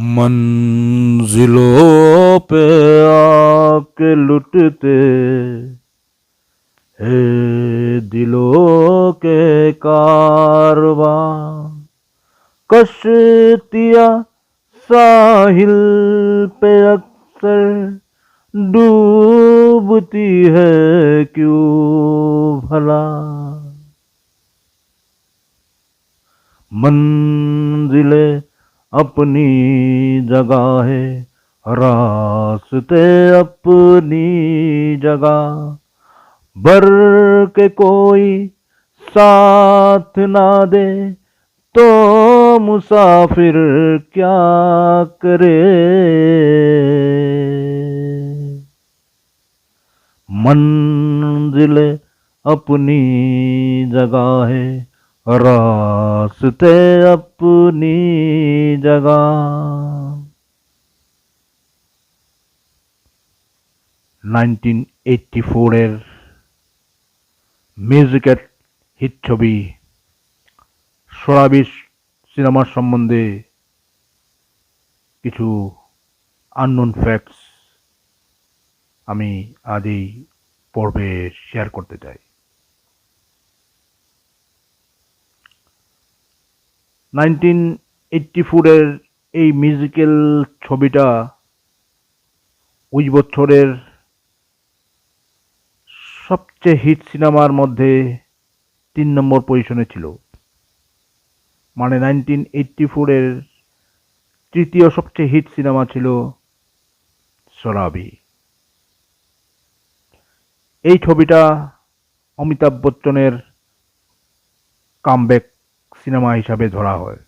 मंजिलों पे आके लुटते है दिलों के कारवा। कश्तियाँ साहिल पे अक्सर डूबती है, क्यों भला? मंजिलें अपनी जगह है। रास्ते अपनी जगह। बर के कोई साथ ना दे तो मुसाफिर क्या करे? मंजिल अपनी जगह है। হাসতে আপনি জগা। নাইনটিন এইটটি ফোরের মিউজিকের হিট ছবি সোরাবিশ সিনেমার সম্বন্ধে কিছু আননোন ফ্যাক্টস আমি আজ এই পর্বে শেয়ার করতে চাই। নাইনটিন এইটটি ফোরের এই মিউজিক্যাল ছবিটা ওই বছরের সবচেয়ে হিট সিনেমার মধ্যে তিন নম্বর পজিশনে ছিল। মানে নাইনটিন এইটটি ফোরের তৃতীয় সবচেয়ে হিট সিনেমা ছিল সরাবি এই ছবিটা অমিতাভ বচ্চনের কামব্যাক সিনেমা হিসাবে ধরা হয়।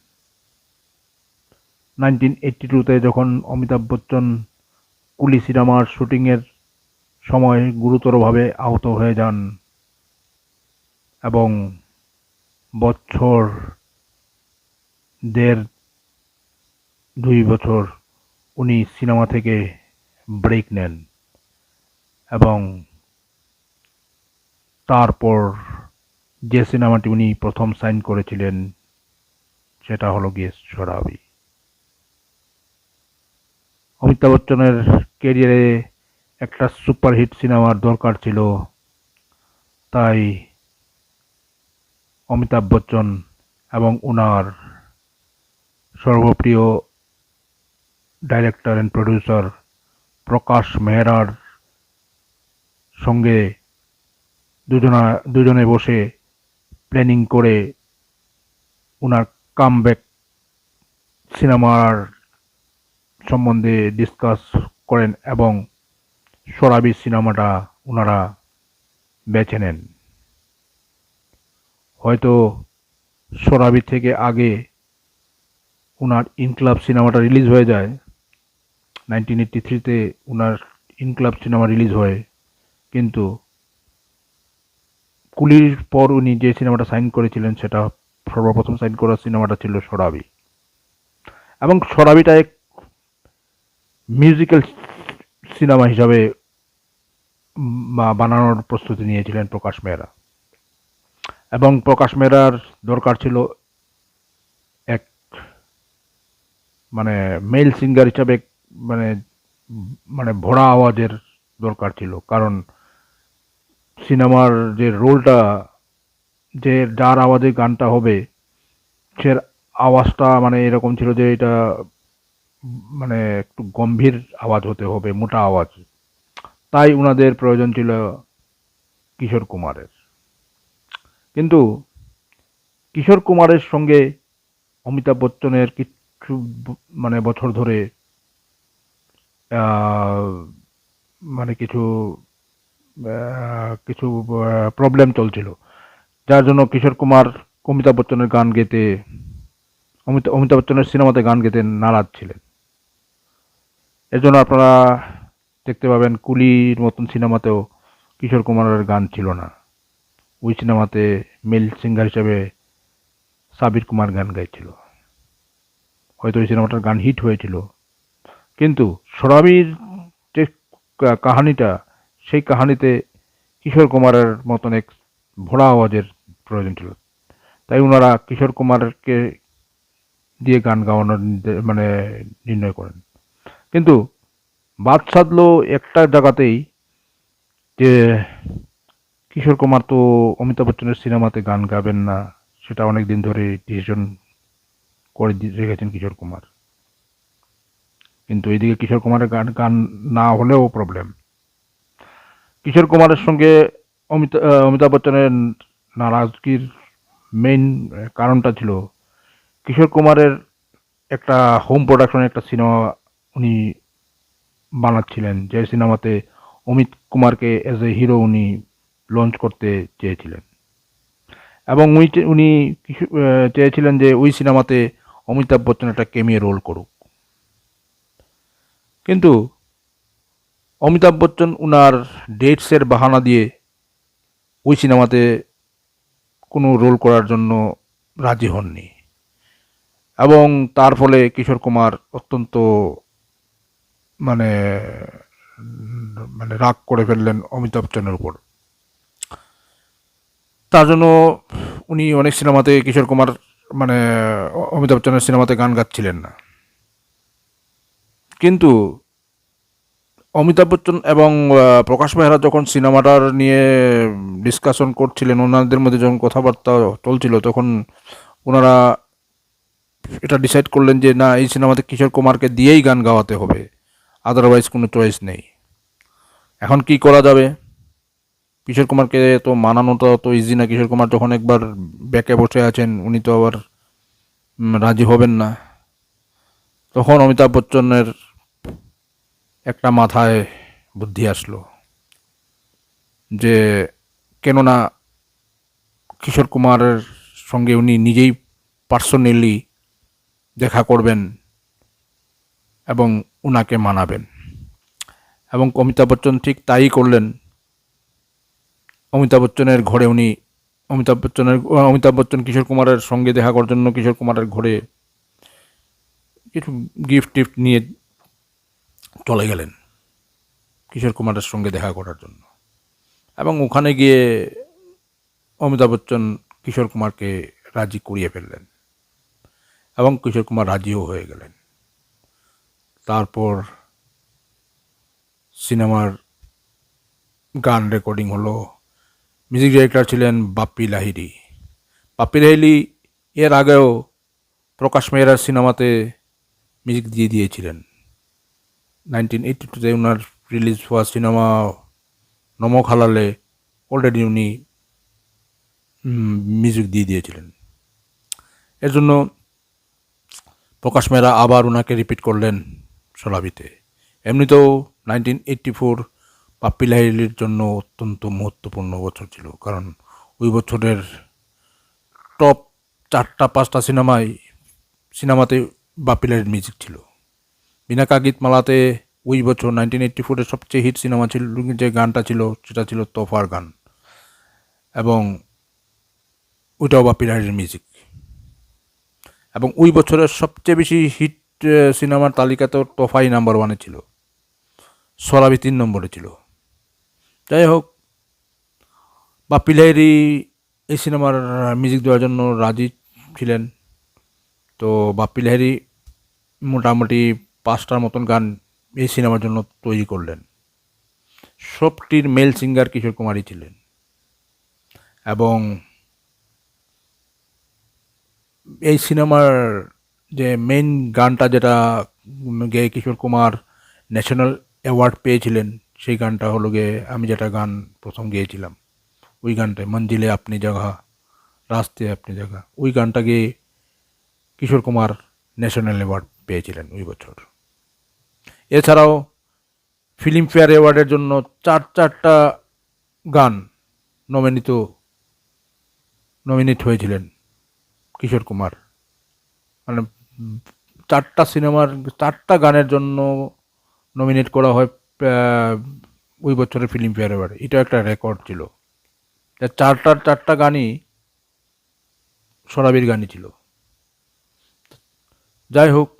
নাইনটিন এইটটি টুতে যখন অমিতাভ বচ্চন কুলি সিনেমার শুটিংয়ের সময় গুরুতরভাবে আহত হয়ে যান এবং বছর দেড় দুই বছর উনি সিনেমা থেকে ব্রেক নেন এবং তারপর যে সিনেমাটি উনি প্রথম সাইন করেছিলেন, সেটা হলো গিয়ে সরাবি। অমিতাভ বচ্চনের কেরিয়ারে একটা সুপারহিট সিনেমার দরকার ছিল, তাই অমিতাভ বচ্চন এবং ওনার সর্বপ্রিয় ডাইরেক্টর অ্যান্ড প্রডিউসার প্রকাশ মেহরার সঙ্গে দুজনা, দুজনে বসে প্ল্যানিং করে ওনার কামব্যাক সিনেমার সম্বন্ধে ডিসকাস করেন এবং সরাবি সিনেমাটা ওনারা বেছে নেন। হয়তো সরাবি থেকে আগে ওনার ইনক্লাব সিনেমাটা রিলিজ হয়ে যায়। নাইনটিন এইটটি থ্রিতে ওনার ইনক্লাব সিনেমা রিলিজ হয়। কিন্তু কুলির পর উনি যে সিনেমাটা সাইন করেছিলেন, সেটা সর্বপ্রথম সাইন করা সিনেমাটা ছিল সরাবি এবং সরাবিটা এক মিউজিক্যাল সিনেমা হিসাবে বানানোর প্রস্তুতি নিয়েছিলেন প্রকাশ মেহরা। এবং প্রকাশ মেহরার দরকার ছিল এক মানে মেল সিঙ্গার হিসাবে মানে মানে ভোড়া আওয়াজের দরকার ছিল। কারণ সিনেমার যে রোলটা, যে যার আওয়াজে গানটা হবে, সে আওয়াজটা মানে এরকম ছিল যে এটা মানে একটু গম্ভীর আওয়াজ হতে হবে, মোটা আওয়াজ। তাই ওনাদের প্রয়োজন ছিল কিশোর কুমারের। কিন্তু কিশোর কুমারের সঙ্গে অমিতাভ বচ্চনের কিছু মানে বছর ধরে মানে কিছু কিছু প্রবলেম চলছিল। যার জন্য কিশোর কুমার অমিতাভ বচ্চনের গান গেতে অমিতাভ অমিতাভ বচ্চনের সিনেমাতে গান গেতে নারাজ ছিলেন। এর জন্য আপনারা দেখতে পাবেন কুলির মতন সিনেমাতেও কিশোর কুমারের গান ছিল না। ওই সিনেমাতে মেল সিঙ্গার হিসেবে সাবির কুমার গান গাইছিল। হয়তো ওই সিনেমাটার গান হিট হয়েছিল। কিন্তু সরাবির যে কাহানিটা সেই কাহানিতে কিশোর কুমারের মতন এক ভোড়া আওয়াজের প্রয়োজন ছিল। তাই ওনারা কিশোর কুমারকে দিয়ে গান গাওয়ানোর মানে নির্ণয় করেন। কিন্তু বাদ সাধলো একটা জায়গাতেই যে কিশোর কুমার তো অমিতাভ বচ্চনের সিনেমাতে গান গাবেন না, সেটা অনেক দিন ধরে ডিসিশন করে রেখেছেন কিশোর কুমার। কিন্তু এইদিকে কিশোর কুমারের গান গান না হলেও প্রবলেম কিশোর কুমারের সঙ্গে অমিতা অমিতাভ বচ্চনের নারাজগির মেইন কারণটা ছিল কিশোর কুমারের একটা হোম প্রোডাকশনের একটা সিনেমা উনি বানাচ্ছিলেন, যে সিনেমাতে অমিত কুমারকে এজ এ হিরো উনি লঞ্চ করতে চেয়েছিলেন। এবং উনি উনি চেয়েছিলেন যে ওই সিনেমাতে অমিতাভ বচ্চন একটা কেমিয়ে রোল করুক। কিন্তু অমিতাভ বচ্চন উনার ডেটসের বাহানা দিয়ে ওই সিনেমাতে কোনো রোল করার জন্য রাজি হননি। এবং তার ফলে কিশোর কুমার অত্যন্ত মানে মানে রাগ করে ফেললেন অমিতাভ বচ্চনের উপর। তার জন্য উনি অনেক সিনেমাতে কিশোর কুমার মানে অমিতাভ বচ্চনের সিনেমাতে গান গাচ্ছিলেন না। কিন্তু অমিতাভ বচ্চন এবং প্রকাশ মেহরা যখন সিনেমাটার নিয়ে ডিসকাশন করছিলেন, ওনাদের মধ্যে যখন কথাবার্তা চলছিল, তখন ওনারা এটা ডিসাইড করলেন যে, না, এই সিনেমাতে কিশোর কুমারকে দিয়েই গান গাওয়াতে হবে। আদারওয়াইজ কোনো চয়েস নেই। এখন কি করা যাবে? কিশোর কুমারকে তো মানানোটা তো ইজি না। কিশোর কুমার যখন একবার ব্যাকে বসে আছেন, উনি তো আবার রাজি হবেন না। তখন অমিতাভ বচ্চনের একটা মাথায় বুদ্ধি আসলো যে কেননা কিশোর কুমারের সঙ্গে উনি নিজেই পার্সোনালি দেখা করবেন এবং উনাকে মানাবেন। এবং অমিতাভ বচ্চন ঠিক তাই করলেন। অমিতাভ বচ্চনের ঘরে উনি অমিতাভ বচ্চনের, অমিতাভ বচ্চন কিশোর কুমারের সঙ্গে দেখা করার জন্য কিশোর কুমারের ঘরে কিছু গিফট টিফট নিয়ে চলে গেলেন কিশোর কুমারের সঙ্গে দেখা করার জন্য। এবং ওখানে গিয়ে অমিতাভ বচ্চন কিশোর কুমারকে রাজি করিয়ে ফেললেন এবং কিশোর কুমার রাজিও হয়ে গেলেন। তারপর সিনেমার গান রেকর্ডিং হলো। মিউজিক ডিরেক্টর ছিলেন বাপ্পি লাহিড়ি। বাপ্পি লাহিড়ি এর আগেও প্রকাশ মেহরার সিনেমাতে মিউজিক দিয়ে দিয়েছিলেন। নাইনটিন এইটি টুতে ওনার রিলিজ হওয়া সিনেমা নমক হালালে অলরেডি উনি মিউজিক দিয়ে দিয়েছিলেন। এর জন্য প্রকাশ মেহরা আবার ওনাকে রিপিট করলেন সলাবিতে এমনিতেও নাইনটিন এইটটি ফোর পাপ্পি লাহিড়ির জন্য অত্যন্ত মহত্বপূর্ণ বছর ছিল, কারণ ওই বছরের টপ চারটা, পাঁচটা সিনেমায় সিনেমাতে বাপ্পি লাহিড়ির মিউজিক ছিল। বিনা কাগিত মালাতে ওই বছর নাইনটিন এইট্টি ফোরের সবচেয়ে হিট সিনেমা ছিল, যে গানটা ছিল, সেটা ছিল তোফার গান। এবং ওইটাও বাপ্পি লাহিড়ির মিউজিক এবং ওই বছরের সবচেয়ে বেশি হিট সিনেমার তালিকাতেও তোফাই নাম্বার ওয়ানে ছিল। সরাবি তিন নম্বরে ছিল। যাই হোক বাপ্পি লাহিড়ি এই সিনেমার মিউজিক দেওয়ার জন্য রাজি ছিলেন। তো বাপ্পি লাহিড়ি মোটামুটি পাঁচটার মতন গান এই সিনেমার জন্য তৈরি করলেন। সবটির মেল সিঙ্গার কিশোর কুমারই ছিলেন। এবং এই সিনেমার যে মেইন গানটা যেটা গেয়ে কিশোর কুমার ন্যাশনাল অ্যাওয়ার্ড পেয়েছিলেন, সেই গানটা হলো গিয়ে আমি যেটা গান প্রথম গেয়েছিলাম। ওই গানটায়, মঞ্জিলে আপনি জায়গা রাস্তে আপনি জায়গা ওই গানটা গিয়ে কিশোর কুমার ন্যাশনাল অ্যাওয়ার্ড পেয়েছিলেন ওই বছর। এছাড়াও ফিল্মফেয়ার অ্যাওয়ার্ডের জন্য চার, চারটা গান নমিনিত নমিনেট হয়েছিলেন কিশোর কুমার। মানে চারটা সিনেমার, চারটা গানের জন্য নমিনেট করা হয় ওই বছরের ফিল্মফেয়ার অ্যাওয়ার্ডে। এটা একটা রেকর্ড ছিল। চারটার চারটা গানই সরাবির গানই ছিল। যাই হোক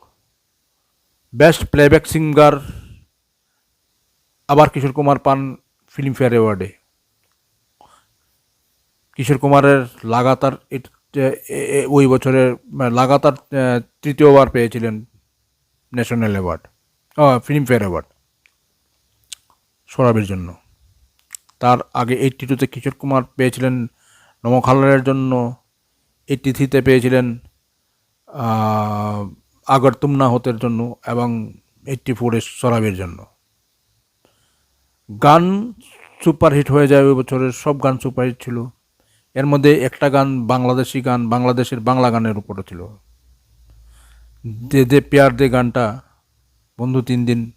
বেস্ট প্লেব্যাক সিঙ্গার আবার কিশোর কুমার পান ফিল্মফেয়ার অ্যাওয়ার্ডে কিশোর কুমারের লাগাতার ওই বছরের মানে লাগাতার তৃতীয়বার পেয়েছিলেন ন্যাশনাল অ্যাওয়ার্ড ফিল্মফেয়ার অ্যাওয়ার্ড সরাবের জন্য। তার আগে এইটটি টুতে কিশোর কুমার পেয়েছিলেন নমখালারের জন্য এইটটি থ্রিতে পেয়েছিলেন আগর তুমনা হতের জন্য এবং এইটটি ফোরে সরাবের জন্য। গান সুপারহিট হয়ে যায় ওই বছরের সব গান সুপারহিট ছিল। এর মধ্যে একটা গান বাংলাদেশি গান, বাংলাদেশের বাংলা গানের উপরে ছিল। দে দে প্যার দে গানটা, বন্ধু তিন দিন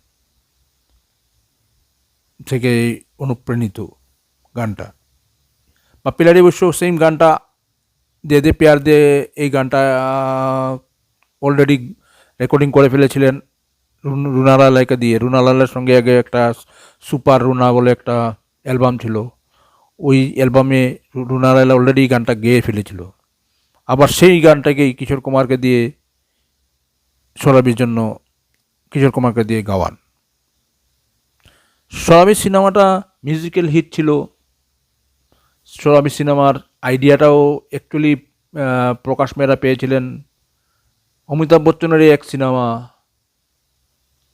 থেকে অনুপ্রাণিত গানটা। বা পিলারি অবশ্য সেম গানটা, দে দে প্যার দে এই গানটা অলরেডি রেকর্ডিং করে ফেলেছিলেন রুন- রুনালালাকে দিয়ে। রুনালালের সঙ্গে আগে একটা সুপার রুনা বলে একটা অ্যালবাম ছিল। ওই অ্যালবামে রুনালালা অলরেডি গানটা গেয়ে ফেলেছিল। আবার সেই গানটাকেই কিশোর কুমারকে দিয়ে সরাবির জন্য কিশোর কুমারকে দিয়ে গাওয়ান। সরাবি সিনেমাটা মিউজিক্যাল হিট ছিল। সরাবি সিনেমার আইডিয়াটাও অ্যাকচুয়ালি প্রকাশ মেহরা পেয়েছিলেন অমিতাভ বচ্চনেরই এক সিনেমা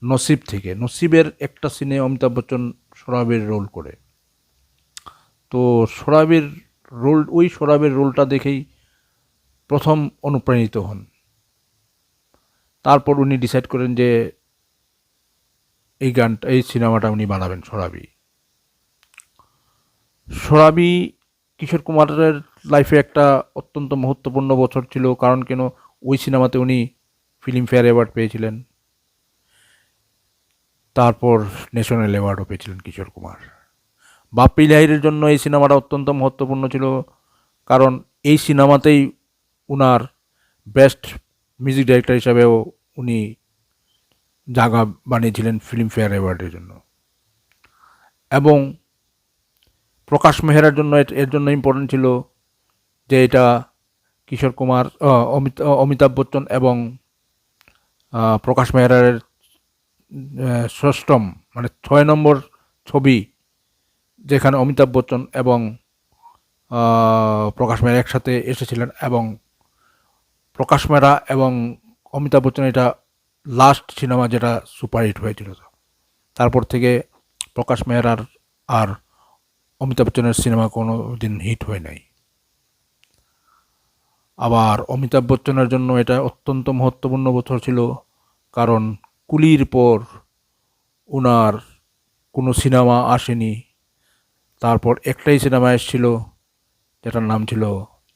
নসিব থেকে। নসিবের একটা সিনে অমিতাভ বচ্চন সরাবের রোল করে। তো সরাবের রোল, ওই সরাবের রোলটা দেখেই প্রথম অনুপ্রাণিত হন। তারপর উনি ডিসাইড করেন যে এই গানটা, এই সিনেমাটা উনি বানাবেন সরাবি। সরাবি, কিশোর কুমারের লাইফে একটা অত্যন্ত মহত্বপূর্ণ বছর ছিল, কারণ কেন? ওই সিনেমাতে উনি ফিল্মফেয়ার অ্যাওয়ার্ড পেয়েছিলেন। তারপর ন্যাশনাল অ্যাওয়ার্ডও পেয়েছিলেন কিশোর কুমার। বাপ্পি লাহিরের জন্য এই সিনেমাটা অত্যন্ত মহত্বপূর্ণ ছিল, কারণ এই সিনেমাতেই উনার বেস্ট মিউজিক ডাইরেক্টর হিসাবেও উনি জায়গা বানিয়েছিলেন ফিল্মফেয়ার অ্যাওয়ার্ডের জন্য। এবং প্রকাশ মেহরার জন্য এর জন্য ইম্পর্টেন্ট ছিল যে এটা কিশোর কুমার অমিতাভ বচ্চন এবং প্রকাশ মেহরার আহ, ষষ্ঠম মানে ছয় নম্বর ছবি যেখানে অমিতাভ বচ্চন এবং প্রকাশ মেহরা একসাথে এসেছিলেন এবং প্রকাশ মেহরা এবং অমিতাভ বচ্চন এটা লাস্ট সিনেমা যেটা সুপারহিট হয়েছিল। তারপর থেকে প্রকাশ মেহরার আর অমিতাভ বচ্চনের সিনেমা কোনো দিন হিট হয় নাই। আবার অমিতাভ বচ্চনের জন্য এটা অত্যন্ত মহত্বপূর্ণ বছর ছিল, কারণ কুলির পর ওনার কোনো সিনেমা আসেনি। তারপর একটাই সিনেমা এসেছিল, যেটার নাম ছিল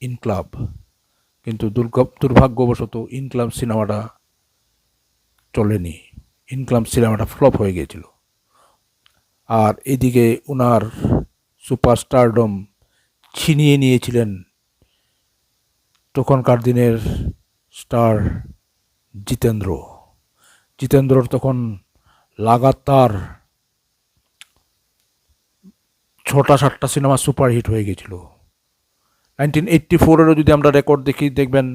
ইনক্লাব। কিন্তু দুর্ভাগ্যবশত ইনক্লাব সিনেমাটা চলেনি। ইনক্লাব সিনেমাটা ফ্লপ হয়ে গিয়েছিল। আর এদিকে ওনার সুপারস্টারডম ছিনিয়ে নিয়েছিলেন তখনকার দিনের স্টার জিতেন্দ্র। জিতেন্দ্রর তখন লাগাতার ছটা, সাতটা সিনেমা সুপারহিট হয়ে গেছিল। নাইনটিন এইট্টি ফোরেরও যদি আমরা রেকর্ড দেখি, দেখবেন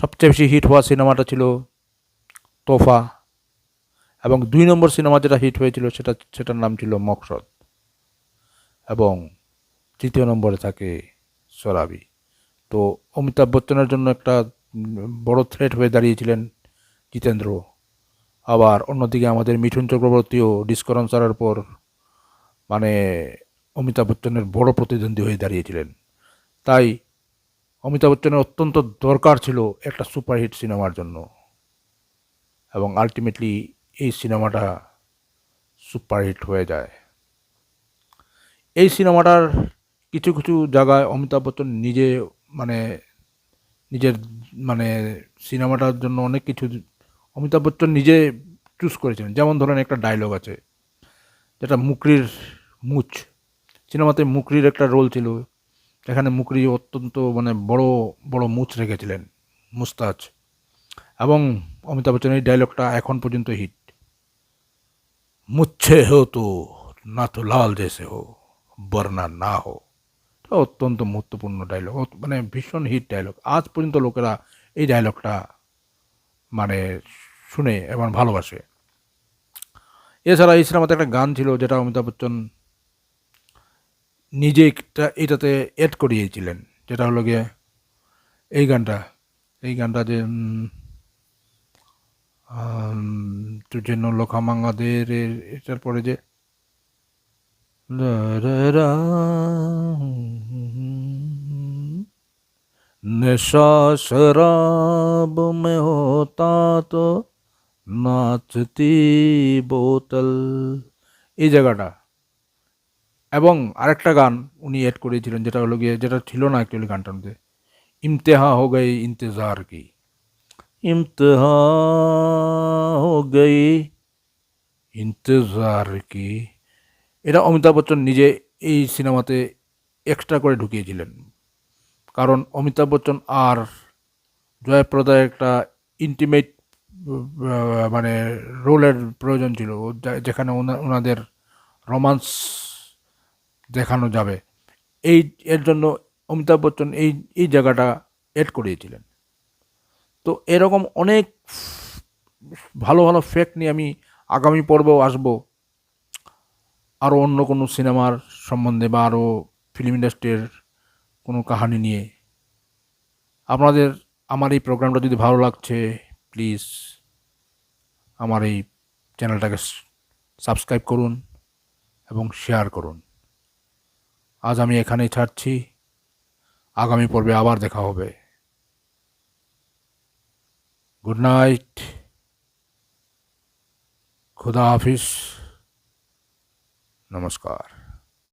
সবচেয়ে বেশি হিট হওয়া সিনেমাটা ছিল তোফা, এবং দুই নম্বর সিনেমা যেটা হিট হয়েছিল সেটা, সেটার নাম ছিল মকসদ, এবং তৃতীয় নম্বরে থাকে সরাবি। তো অমিতাভ বচ্চনের জন্য একটা বড় থ্রেট হয়ে দাঁড়িয়েছিলেন জিতেন্দ্র। আবার অন্যদিকে আমাদের মিঠুন চক্রবর্তীও ডিসকরন ছাড়ার পর মানে অমিতাভ বচ্চনের বড় প্রতিদ্বন্দ্বী হয়ে দাঁড়িয়েছিলেন। তাই অমিতাভ বচ্চনের অত্যন্ত দরকার ছিল একটা সুপারহিট সিনেমার জন্য। এবং আলটিমেটলি এই সিনেমাটা সুপারহিট হয়ে যায়। এই সিনেমাটার কিছু কিছু জায়গায় অমিতাভ বচ্চন নিজে মানে নিজের মানে সিনেমাটার জন্য অনেক কিছু অমিতাভ বচ্চন নিজে চুজ করেছেন যেমন ধরেন একটা ডায়লগ আছে, যেটা মুকরির মুচ। সিনেমাতে মুকরির একটা রোল ছিল এখানে মুকরি অত্যন্ত মানে বড় বড় মুচ রেখেছিলেন, মুস্তাজ। এবং অমিতাভ বচ্চন এই ডায়লগটা এখন পর্যন্ত হিট মুচ্ছে হো তো, না তো লাল জেসে হো বর্ণা না হো। অত্যন্ত মহত্বপূর্ণ ডায়লগ মানে ভীষণ হিট ডায়লগ আজ পর্যন্ত লোকেরা এই ডায়লগটা মানে শুনে এবং ভালোবাসে। এছাড়া এই সিনেমাতে একটা গান ছিল যেটা অমিতাভ বচ্চন নিজে একটা এটাতে অ্যাড করিয়েছিলেন যেটা হলো গিয়ে এই গানটা। এই গানটা যে উম, আম, লোকা মাঙ্গাদের এটার পরে যে নেশা শরাব মে হোতা তো নাচতি বোতল এই জায়গাটা। এবং আরেকটা গান উনি এড করেছিলেন, যেটা হলো গিয়ে, যেটা ছিল না অ্যাকচুয়ালি গানটার মধ্যে। ইমতেহা হো গই ইন্তজার কি। ইমতেহা হো গই ইন্তজার কি। এটা অমিতাভ বচ্চন নিজে এই সিনেমাতে এক্সট্রা করে ঢুকিয়েছিলেন। কারণ অমিতাভ বচ্চন আর জয়প্রদার একটা ইন্টিমেট মানে রোলের প্রয়োজন ছিল। যেখানে ওনা- ওনাদের রোমান্স দেখানো যাবে। এই, এর জন্য অমিতাভ বচ্চন এই এই জায়গাটা এড করিয়েছিলেন। তো এরকম অনেক ভালো ভালো ফ্যাক্ট নিয়ে আমি আগামী পর্বেও আসব। আরও অন্য কোনো সিনেমার সম্বন্ধে বা আরও ফিল্ম ইন্ডাস্ট্রির কোনো কাহানি নিয়ে। আপনাদের, আমার এই প্রোগ্রামটা যদি ভালো লাগছে প্লিজ আমার এই চ্যানেলটাকে সাবস্ক্রাইব করুন এবং শেয়ার করুন। আজ আমি এখানেই ছাড়ছি। আগামী পর্বে আবার দেখা হবে। Good night. খুদা হাফিজ। নমস্কার।